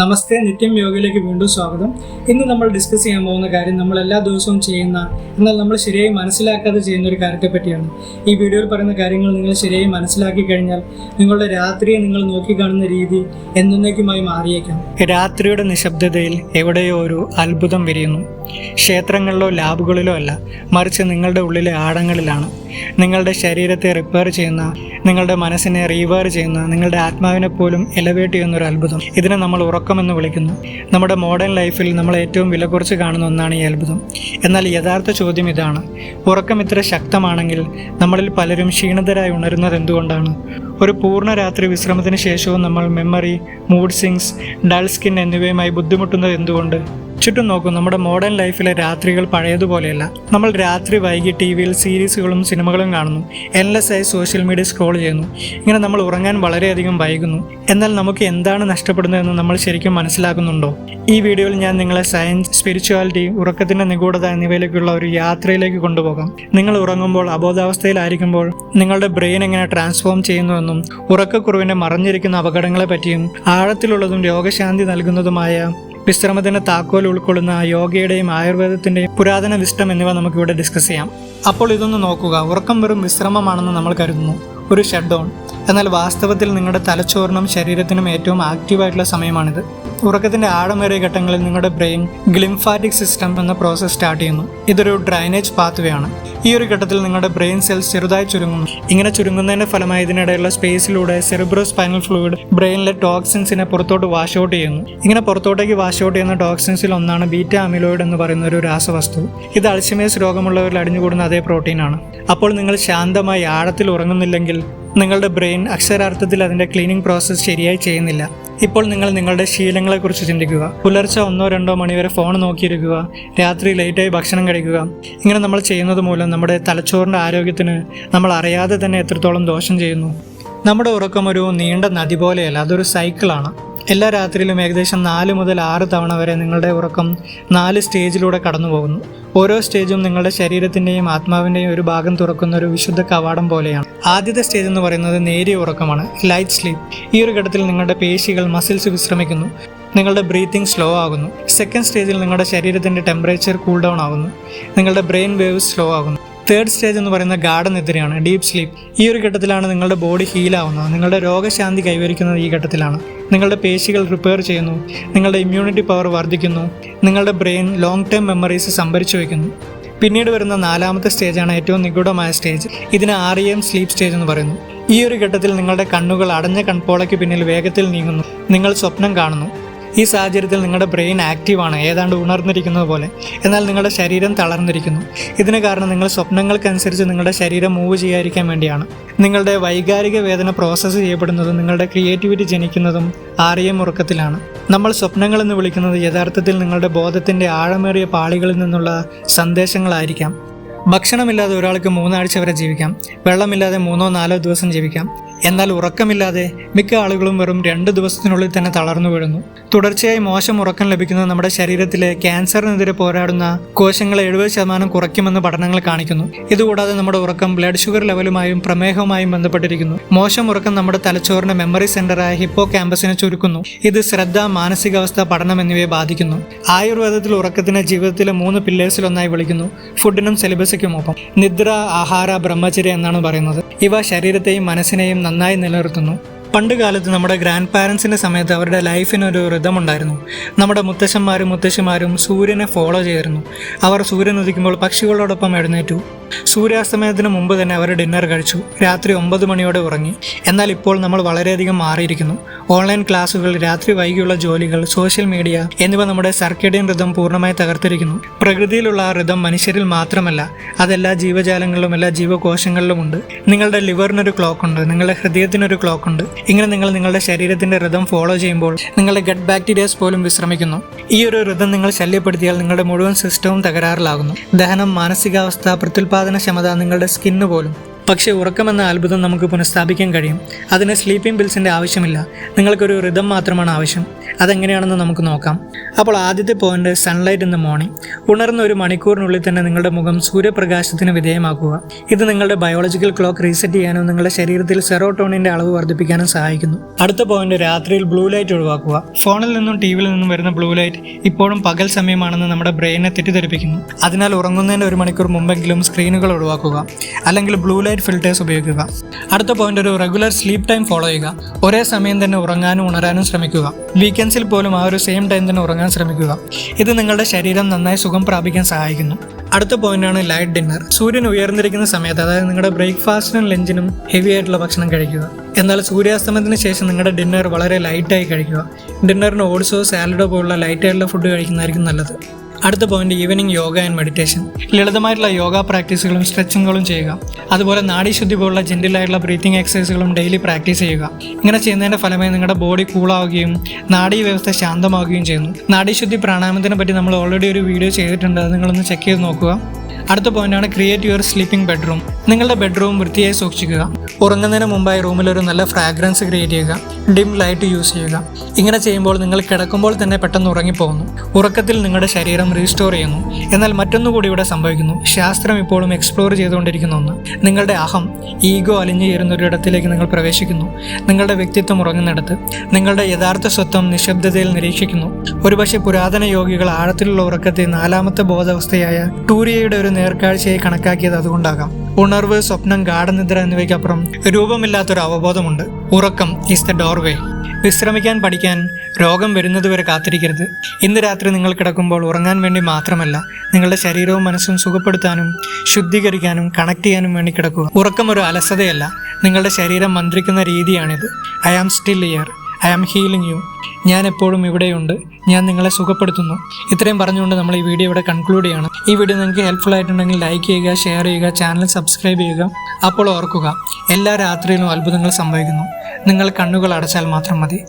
നമസ്തേ നിത്യം യോഗയിലേക്ക് വീണ്ടും സ്വാഗതം. ഇന്ന് നമ്മൾ ഡിസ്കസ് ചെയ്യാൻ പോകുന്ന കാര്യം നമ്മൾ എല്ലാ ദിവസവും ചെയ്യുന്ന എന്നാൽ നമ്മൾ ശരിയായി മനസ്സിലാക്കാതെ ചെയ്യുന്ന ഒരു കാര്യത്തെ പറ്റിയാണ്. ഈ വീഡിയോയിൽ പറയുന്ന കാര്യങ്ങൾ നിങ്ങൾ ശരിയായി മനസ്സിലാക്കി കഴിഞ്ഞാൽ നിങ്ങളുടെ രാത്രിയെ നിങ്ങൾ നോക്കിക്കാണുന്ന രീതി എന്നേക്കുമായി മാറിയേക്കാം. രാത്രിയുടെ നിശബ്ദതയിൽ എവിടെയോ ഒരു അത്ഭുതം വിരിയുന്നു. ക്ഷേത്രങ്ങളിലോ ലാബുകളിലോ അല്ല മറിച്ച് നിങ്ങളുടെ ഉള്ളിലെ ആഴങ്ങളിലാണ്. നിങ്ങളുടെ ശരീരത്തെ റിപ്പയർ ചെയ്യുന്ന നിങ്ങളുടെ മനസ്സിനെ റീവയർ ചെയ്യുന്ന നിങ്ങളുടെ ആത്മാവിനെ പോലും എലവേറ്റ് ചെയ്യുന്ന ഒരു അത്ഭുതം. ഇതിനെ നമ്മൾ ഉറക്കമെന്ന് വിളിക്കുന്നു. നമ്മുടെ മോഡേൺ ലൈഫിൽ നമ്മൾ ഏറ്റവും വില കുറച്ച് കാണുന്ന ഒന്നാണ് ഈ അത്ഭുതം. എന്നാൽ യഥാർത്ഥ ചോദ്യം ഇതാണ്. ഉറക്കം ഇത്ര ശക്തമാണെങ്കിൽ നമ്മളിൽ പലരും ക്ഷീണിതരായി ഉണരുന്നത് എന്തുകൊണ്ടാണ്? ഒരു പൂർണ രാത്രി വിശ്രമത്തിന് ശേഷവും നമ്മൾ memory mood swings dull skin എന്നിവയുമായി ബുദ്ധിമുട്ടുന്നത് എന്തുകൊണ്ട്? ചുറ്റും നോക്കൂ നമ്മുടെ മോഡേൺ ലൈഫിലെ രാത്രികൾ പഴയതുപോലെയല്ല. നമ്മൾ രാത്രി വൈകി ടി വിയിൽ സീരീസുകളും സിനിമകളും കാണുന്നു. എൻലെസ് ആയി സോഷ്യൽ മീഡിയ സ്ക്രോൾ ചെയ്യുന്നു. ഇങ്ങനെ നമ്മൾ ഉറങ്ങാൻ വളരെയധികം വൈകുന്നു. എന്നാൽ നമുക്ക് എന്താണ് നഷ്ടപ്പെടുന്നതെന്ന് നമ്മൾ ശരിക്കും മനസ്സിലാക്കുന്നുണ്ടോ? ഈ വീഡിയോയിൽ ഞാൻ നിങ്ങളെ സയൻസ് സ്പിരിച്വാലിറ്റി ഉറക്കത്തിന്റെ നിഗൂഢത എന്നിവയിലേക്കുള്ള ഒരു യാത്രയിലേക്ക് കൊണ്ടുപോകാം. നിങ്ങൾ ഉറങ്ങുമ്പോൾ അബോധാവസ്ഥയിലായിരിക്കുമ്പോൾ നിങ്ങളുടെ ബ്രെയിൻ എങ്ങനെ ട്രാൻസ്ഫോം ചെയ്യുന്നുവെന്നും ഉറക്കക്കുറവിനെ മറഞ്ഞിരിക്കുന്ന അപകടങ്ങളെ പറ്റിയും ആഴത്തിലുള്ളതും രോഗശാന്തി നൽകുന്നതുമായ വിശ്രമത്തിന് താക്കോൽ ഉൾക്കൊള്ളുന്ന യോഗയുടെയും ആയുർവേദത്തിന്റെയും പുരാതന വിഷ്ടം എന്നിവ നമുക്കിവിടെ ഡിസ്കസ് ചെയ്യാം. അപ്പോൾ ഇതൊന്ന് നോക്കുക. ഉറക്കം വെറും വിശ്രമമാണെന്ന് നമ്മൾ കരുതുന്നു. ഒരു ഷട്ട് ഡൗൺ എന്നാൽ വാസ്തവത്തിൽ നിങ്ങളുടെ തലച്ചോറിനും ശരീരത്തിനും ഏറ്റവും ആക്റ്റീവായിട്ടുള്ള സമയമാണിത്. ഉറക്കത്തിന്റെ ആഴമേറിയ ഘട്ടങ്ങളിൽ നിങ്ങളുടെ ബ്രെയിൻ ഗ്ലിംഫാറ്റിക് സിസ്റ്റം എന്ന പ്രോസസ് സ്റ്റാർട്ട് ചെയ്യുന്നു. ഇതൊരു ഡ്രൈനേജ് പാത്വേ ആണ്. ഈ ഒരു ഘട്ടത്തിൽ നിങ്ങളുടെ ബ്രെയിൻ സെൽസ് ചെറുതായി ചുരുങ്ങുന്നു. ഇങ്ങനെ ചുരുങ്ങുന്നതിന്റെ ഫലമായി ഇതിനിടയിലുള്ള സ്പേസിലൂടെ സെറിബ്രോ സ്പൈനൽ ഫ്ലൂയിഡ് ബ്രെയിനിലെ ടോക്സിൻസിനെ പുറത്തോട്ട് വാഷ് ഔട്ട് ചെയ്യുന്നു. ഇങ്ങനെ പുറത്തോട്ടേക്ക് വാഷ് ഔട്ട് ചെയ്യുന്ന ടോക്സിൻസിൽ ഒന്നാണ് ബീറ്റ അമിലോയിഡ് എന്ന് പറയുന്ന ഒരു രാസവസ്തു. ഇത് അൾഷിമേഴ്സ് രോഗമുള്ളവരിൽ അടിഞ്ഞുകൂടുന്ന അതേ പ്രോട്ടീനാണ് അപ്പോൾ നിങ്ങൾ ശാന്തമായി ആഴത്തിൽ ഉറങ്ങുന്നില്ലെങ്കിൽ നിങ്ങളുടെ ബ്രെയിൻ അക്ഷരാർത്ഥത്തിൽ അതിന്റെ ക്ലീനിങ് പ്രോസസ്സ് ശരിയായി ചെയ്യുന്നില്ല. ഇപ്പോൾ നിങ്ങൾ നിങ്ങളുടെ ശീലങ്ങളെക്കുറിച്ച് ചിന്തിക്കുക. പുലർച്ചെ ഒന്നോ രണ്ടോ മണിവരെ ഫോൺ നോക്കിയിരിക്കുക. രാത്രി ലേറ്റായി ഭക്ഷണം കഴിക്കുക. ഇങ്ങനെ നമ്മൾ ചെയ്യുന്നത് മൂലം നമ്മുടെ തലച്ചോറിന്റെ ആരോഗ്യത്തിന് നമ്മൾ അറിയാതെ തന്നെ എത്രത്തോളം ദോഷം ചെയ്യുന്നു. നമ്മുടെ ഉറക്കം ഒരു നീണ്ട നദി പോലെയല്ല അതൊരു സൈക്കിളാണ് എല്ലാ രാത്രിയിലും ഏകദേശം നാല് മുതൽ ആറ് തവണ വരെ നിങ്ങളുടെ ഉറക്കം നാല് സ്റ്റേജിലൂടെ കടന്നു പോകുന്നു ഓരോ സ്റ്റേജും നിങ്ങളുടെ ശരീരത്തിന്റെയും ആത്മാവിന്റെയും ഒരു ഭാഗം തുറക്കുന്ന ഒരു വിശുദ്ധ കവാടം പോലെയാണ്. ആദ്യത്തെ സ്റ്റേജ് എന്ന് പറയുന്നത് നേരിയ ഉറക്കമാണ് ലൈറ്റ് സ്ലീപ്പ് ഈ ഒരു ഘട്ടത്തിൽ നിങ്ങളുടെ പേശികൾ മസിൽസ് വിശ്രമിക്കുന്നു. നിങ്ങളുടെ ബ്രീത്തിങ് സ്ലോ ആകുന്നു. സെക്കൻഡ് സ്റ്റേജിൽ നിങ്ങളുടെ ശരീരത്തിന്റെ ടെമ്പറേച്ചർ കൂൾ ഡൗൺ ആകുന്നു. നിങ്ങളുടെ ബ്രെയിൻ വേവ്സ് സ്ലോ ആകുന്നു. തേർഡ് സ്റ്റേജ് എന്ന് പറയുന്ന ഗാഠനിദ്രയാണ് ഡീപ് സ്ലീപ്പ് ഈ ഒരു ഘട്ടത്തിലാണ് നിങ്ങളുടെ ബോഡി ഹീലാവുന്നത് നിങ്ങളുടെ രോഗശാന്തി കൈവരിക്കുന്നത് ഈ ഘട്ടത്തിലാണ്. നിങ്ങളുടെ പേശികൾ റിപ്പയർ ചെയ്യുന്നു. നിങ്ങളുടെ ഇമ്മ്യൂണിറ്റി പവർ വർദ്ധിക്കുന്നു. നിങ്ങളുടെ ബ്രെയിൻ ലോങ് ടേം മെമ്മറീസ് സംഭരിച്ചു വയ്ക്കുന്നു. പിന്നീട് വരുന്ന നാലാമത്തെ സ്റ്റേജാണ് ഏറ്റവും നിഗൂഢമായ സ്റ്റേജ് ഇതിന് ആർ എം സ്ലീപ്പ് സ്റ്റേജ് എന്ന് പറയുന്നു. ഈ ഒരു ഘട്ടത്തിൽ നിങ്ങളുടെ കണ്ണുകൾ അടഞ്ഞ കൺപോളയ്ക്ക് പിന്നിൽ വേഗത്തിൽ നീങ്ങുന്നു. നിങ്ങൾ സ്വപ്നം കാണുന്നു. ഈ സാഹചര്യത്തിൽ നിങ്ങളുടെ ബ്രെയിൻ ആക്റ്റീവാണ് ഏതാണ്ട് ഉണർന്നിരിക്കുന്നത് പോലെ. എന്നാൽ നിങ്ങളുടെ ശരീരം തളർന്നിരിക്കുന്നു. ഇതിന് കാരണം നിങ്ങൾ സ്വപ്നങ്ങൾക്കനുസരിച്ച് നിങ്ങളുടെ ശരീരം മൂവ് ചെയ്യാതിരിക്കാൻ വേണ്ടിയാണ്. നിങ്ങളുടെ വൈകാരിക വേദന പ്രോസസ്സ് ചെയ്യപ്പെടുന്നതും നിങ്ങളുടെ ക്രിയേറ്റിവിറ്റി ജനിക്കുന്നതും ആറിയം ഉറക്കത്തിലാണ്. നമ്മൾ സ്വപ്നങ്ങൾ എന്ന് വിളിക്കുന്നത് യഥാർത്ഥത്തിൽ നിങ്ങളുടെ ബോധത്തിന്റെ ആഴമേറിയ പാളികളിൽ നിന്നുള്ള സന്ദേശങ്ങളായിരിക്കാം. ഭക്ഷണമില്ലാതെ ഒരാൾക്ക് മൂന്നാഴ്ച വരെ ജീവിക്കാം. വെള്ളമില്ലാതെ മൂന്നോ നാലോ ദിവസം ജീവിക്കാം. എന്നാൽ ഉറക്കമില്ലാതെ മിക്ക ആളുകളും വെറും രണ്ട് ദിവസത്തിനുള്ളിൽ തന്നെ തളർന്നു വീഴുന്നു. തുടർച്ചയായി മോശം ഉറക്കം ലഭിക്കുന്നത് നമ്മുടെ ശരീരത്തിലെ ക്യാൻസറിനെതിരെ പോരാടുന്ന കോശങ്ങളെ എഴുപത് ശതമാനം കുറയ്ക്കുമെന്ന് പഠനങ്ങൾ കാണിക്കുന്നു. ഇതുകൂടാതെ നമ്മുടെ ഉറക്കം ബ്ലഡ് ഷുഗർ ലെവലുമായും പ്രമേഹവുമായും ബന്ധപ്പെട്ടിരിക്കുന്നു. മോശം ഉറക്കം നമ്മുടെ തലച്ചോറിന്റെ മെമ്മറി സെന്ററായ ഹിപ്പോ ക്യാമ്പസിനെ ചുരുക്കുന്നു. ഇത് ശ്രദ്ധ മാനസികാവസ്ഥ പഠനം എന്നിവയെ ബാധിക്കുന്നു. ആയുർവേദത്തിൽ ഉറക്കത്തിനെ ജീവിതത്തിലെ മൂന്ന് പില്ലേഴ്സിൽ ഒന്നായി വിളിക്കുന്നു. ഫുഡിനും സിലബസിക്കും ഒപ്പം നിദ്ര ആഹാര ബ്രഹ്മചര്യ എന്നാണ് പറയുന്നത്. ഇവ ശരീരത്തെയും മനസ്സിനെയും നന്നായി നിലനിർത്തുന്നു. പണ്ട് കാലത്ത് നമ്മുടെ ഗ്രാൻഡ് പാരൻസിന്റെ സമയത്ത് അവരുടെ ലൈഫിനൊരു ഉണ്ടായിരുന്നു നമ്മുടെ മുത്തശ്ശന്മാരും മുത്തശ്ശിമാരും സൂര്യനെ ഫോളോ ചെയ്തിരുന്നു. അവർ സൂര്യൻ ഉദിക്കുമ്പോൾ പക്ഷികളോടൊപ്പം എഴുന്നേറ്റു. സൂര്യാസ്തമയത്തിന് മുമ്പ് തന്നെ അവർ ഡിന്നർ കഴിച്ചു. രാത്രി ഒമ്പത് മണിയോടെ ഉറങ്ങി. എന്നാൽ ഇപ്പോൾ നമ്മൾ വളരെയധികം മാറിയിരിക്കുന്നു. ഓൺലൈൻ ക്ലാസ്സുകൾ രാത്രി വൈകിയുള്ള ജോലികൾ സോഷ്യൽ മീഡിയ എന്നിവ നമ്മുടെ സർക്കേഡിയൻ ഋതം പൂർണമായി തകർത്തിരിക്കുന്നു. പ്രകൃതിയിലുള്ള ആ ഋതം മനുഷ്യരിൽ മാത്രമല്ല അതെല്ലാ ജീവജാലങ്ങളിലും എല്ലാ ജീവകോശങ്ങളിലും ഉണ്ട്. നിങ്ങളുടെ ലിവറിനൊരു ക്ലോക്ക് ഉണ്ട്. നിങ്ങളുടെ ഹൃദയത്തിനൊരു ക്ലോക്ക് ഉണ്ട്. ഇങ്ങനെ നിങ്ങൾ നിങ്ങളുടെ ശരീരത്തിന്റെ ഋതം ഫോളോ ചെയ്യുമ്പോൾ നിങ്ങളുടെ ഗട്ട് ബാക്ടീരിയാസ് പോലും വിശ്രമിക്കുന്നു. ഈ ഒരു ഋതം നിങ്ങൾ ശല്യപ്പെടുത്തിയാൽ നിങ്ങളുടെ മുഴുവൻ സിസ്റ്റവും തകരാറിലാകുന്നു. ദഹനം മാനസികാവസ്ഥ പ്രത്യുൽപാദനക്ഷമത നിങ്ങളുടെ സ്കിന്ന് പോലും. പക്ഷേ ഉറക്കമെന്ന അത്ഭുതം നമുക്ക് പുനഃസ്ഥാപിക്കാൻ കഴിയും. അതിന് സ്ലീപ്പിംഗ് പിൽസിന്റെ ആവശ്യമില്ല. നിങ്ങൾക്കൊരു ഋതം മാത്രമാണ് ആവശ്യം. അതെങ്ങനെയാണെന്ന് നമുക്ക് നോക്കാം. അപ്പോൾ ആദ്യത്തെ point sunlight in the morning ഉണർന്ന ഒരു മണിക്കൂറിനുള്ളിൽ തന്നെ നിങ്ങളുടെ മുഖം സൂര്യപ്രകാശത്തിന് വിധേയമാക്കുക. ഇത് നിങ്ങളുടെ ബയോളജിക്കൽ ക്ലോക്ക് റീസെറ്റ് ചെയ്യാനും നിങ്ങളുടെ ശരീരത്തിൽ സെറോട്ടോണിന്റെ അളവ് വർദ്ധിപ്പിക്കാനും സഹായിക്കുന്നു. അടുത്ത പോയിന്റ് രാത്രിയിൽ ബ്ലൂ ലൈറ്റ് ഒഴിവാക്കുക. ഫോണിൽ നിന്നും ടി വിയിൽ നിന്നും വരുന്ന ബ്ലൂ ലൈറ്റ് ഇപ്പോഴും പകൽ സമയമാണെന്ന് നമ്മുടെ ബ്രെയിനെ തെറ്റിദ്ധരിപ്പിക്കുന്നു. അതിനാൽ ഉറങ്ങുന്നതിന് ഒരു മണിക്കൂർ മുമ്പെങ്കിലും സ്ക്രീനുകൾ ഒഴിവാക്കുക. അല്ലെങ്കിൽ ബ്ലൂ ലൈറ്റ് ഫിൽറ്റേഴ്സ് ഉപയോഗിക്കുക. അടുത്ത പോയിന്റ് ഒരു റെഗുലർ സ്ലീപ്പ് ടൈം ഫോളോ ചെയ്യുക. ഒരേ സമയം തന്നെ ഉറങ്ങാനും ഉണരാനും ശ്രമിക്കുക. വീക്കെൻഡ്സിൽ പോലും ആ ഒരു സെയിം ടൈം തന്നെ ഉറങ്ങാൻ ശ്രമിക്കുക. ഇത് നിങ്ങളുടെ ശരീരം നന്നായി സുഖം പ്രാപിക്കാൻ സഹായിക്കുന്നു. അടുത്ത പോയിന്റാണ് ലൈറ്റ് ഡിന്നർ സൂര്യൻ ഉയർന്നിരിക്കുന്ന സമയത്ത് അതായത് നിങ്ങളുടെ ബ്രേക്ക്ഫാസ്റ്റിനും ലഞ്ചിനും ഹെവി ആയിട്ടുള്ള ഭക്ഷണം കഴിക്കുക. എന്നാൽ സൂര്യാസ്തമത്തിന് ശേഷം നിങ്ങളുടെ ഡിന്നർ വളരെ ലൈറ്റായി കഴിക്കുക. ഡിന്നറിന് ഓട്സോ സാലഡോ പോലുള്ള ലൈറ്റായിട്ടുള്ള ഫുഡ് കഴിക്കുന്നതായിരിക്കും നല്ലത്. അടുത്ത point evening yoga and meditation ലളിതമായിട്ടുള്ള yoga പ്രാക്ടീസുകളും സ്ട്രെച്ചിങ്ങുകളും ചെയ്യുക. അതുപോലെ നാഡീശുദ്ധി പോലുള്ള ജെന്റിലായിട്ടുള്ള ബ്രീത്തിങ് എക്സസൈസുകളും ഡെയിലി പ്രാക്ടീസ് ചെയ്യുക. ഇങ്ങനെ ചെയ്യുന്നതിന്റെ ഫലമായി നിങ്ങളുടെ ബോഡി കൂളാവുകയും നാഡീ വ്യവസ്ഥ ശാന്തമാവുകയും ചെയ്യുന്നു. നാഡീശുദ്ധി പ്രാണായാമത്തിനെ പറ്റി നമ്മൾ ഓൾറെഡി ഒരു വീഡിയോ ചെയ്തിട്ടുണ്ട്. അത് നിങ്ങളൊന്ന് ചെക്ക് ചെയ്ത് നോക്കുക. അടുത്ത പോയിന്റാണ് ക്രിയേറ്റ് യുവർ സ്ലീപ്പിംഗ് ബെഡ്റൂം നിങ്ങളുടെ ബെഡ്റൂം വൃത്തിയായി സൂക്ഷിക്കുക. ഉറങ്ങുന്നതിന് മുമ്പായി റൂമിൽ ഒരു നല്ല ഫ്രാഗ്രൻസ് ക്രിയേറ്റ് ചെയ്യുക. ഡിം ലൈറ്റ് യൂസ് ചെയ്യുക. ഇങ്ങനെ ചെയ്യുമ്പോൾ നിങ്ങൾ കിടക്കുമ്പോൾ തന്നെ പെട്ടെന്ന് ഉറങ്ങിപ്പോകുന്നു. ഉറക്കത്തിൽ നിങ്ങളുടെ ശരീരം റീസ്റ്റോർ ചെയ്യുന്നു. എന്നാൽ മറ്റൊന്നുകൂടി ഇവിടെ സംഭവിക്കുന്നു. ശാസ്ത്രം ഇപ്പോഴും എക്സ്പ്ലോർ ചെയ്തുകൊണ്ടിരിക്കുന്ന ഒന്ന്. നിങ്ങളുടെ അഹം ഈഗോ അലിഞ്ഞു ചേരുന്ന ഒരു ഇടത്തിലേക്ക് നിങ്ങൾ പ്രവേശിക്കുന്നു. നിങ്ങളുടെ വ്യക്തിത്വം ഉറങ്ങുന്നിടത്ത്. നിങ്ങളുടെ യഥാർത്ഥ സ്വത്വം നിശബ്ദതയിൽ നിരീക്ഷിക്കുന്നു. ഒരുപക്ഷെ പുരാതന യോഗികൾ ആഴത്തിലുള്ള ഉറക്കത്തെ നാലാമത്തെ ബോധാവസ്ഥയായ ടൂരിയയുടെ ഒരു നേർക്കാഴ്ചയായി കണക്കാക്കിയത് അതുകൊണ്ടാകാം. ഉണർവ് സ്വപ്നം ഗാഠനിദ്ര എന്നിവയ്ക്കപ്പുറം രൂപമില്ലാത്തൊരു അവബോധമുണ്ട്. ഉറക്കം ഇസ് ദ ഡോർവേ വിശ്രമിക്കാൻ പഠിക്കാൻ രോഗം വരുന്നതുവരെ കാത്തിരിക്കരുത്. ഇന്ന് രാത്രി നിങ്ങൾ കിടക്കുമ്പോൾ ഉറങ്ങാൻ വേണ്ടി മാത്രമല്ല നിങ്ങളുടെ ശരീരവും മനസ്സും സുഖപ്പെടുത്താനും ശുദ്ധീകരിക്കാനും കണക്ട് ചെയ്യാനും വേണ്ടി കിടക്കുക. ഉറക്കം ഒരു അലസതയല്ല നിങ്ങളുടെ ശരീരം മന്ത്രിക്കുന്ന രീതിയാണിത്. I am still here I am healing you ഞാൻ എപ്പോഴും ഇവിടെയുണ്ട്. ഞാൻ നിങ്ങളെ സുഖപ്പെടുത്തുന്നു. ഇത്രയും പറഞ്ഞുകൊണ്ട് നമ്മൾ ഈ വീഡിയോ ഇവിടെ കൺക്ലൂഡ് ചെയ്യണം. ഈ വീഡിയോ നിങ്ങൾക്ക് ഹെൽപ്ഫുൾ ആയിട്ടുണ്ടെങ്കിൽ ലൈക്ക് ചെയ്യുക ഷെയർ ചെയ്യുക ചാനൽ സബ്സ്ക്രൈബ് ചെയ്യുക. അപ്പോൾ ഓർക്കുക എല്ലാ രാത്രിയിലും അത്ഭുതങ്ങൾ സംഭവിക്കുന്നു. നിങ്ങൾ കണ്ണുകൾ അടച്ചാൽ മാത്രം മതി.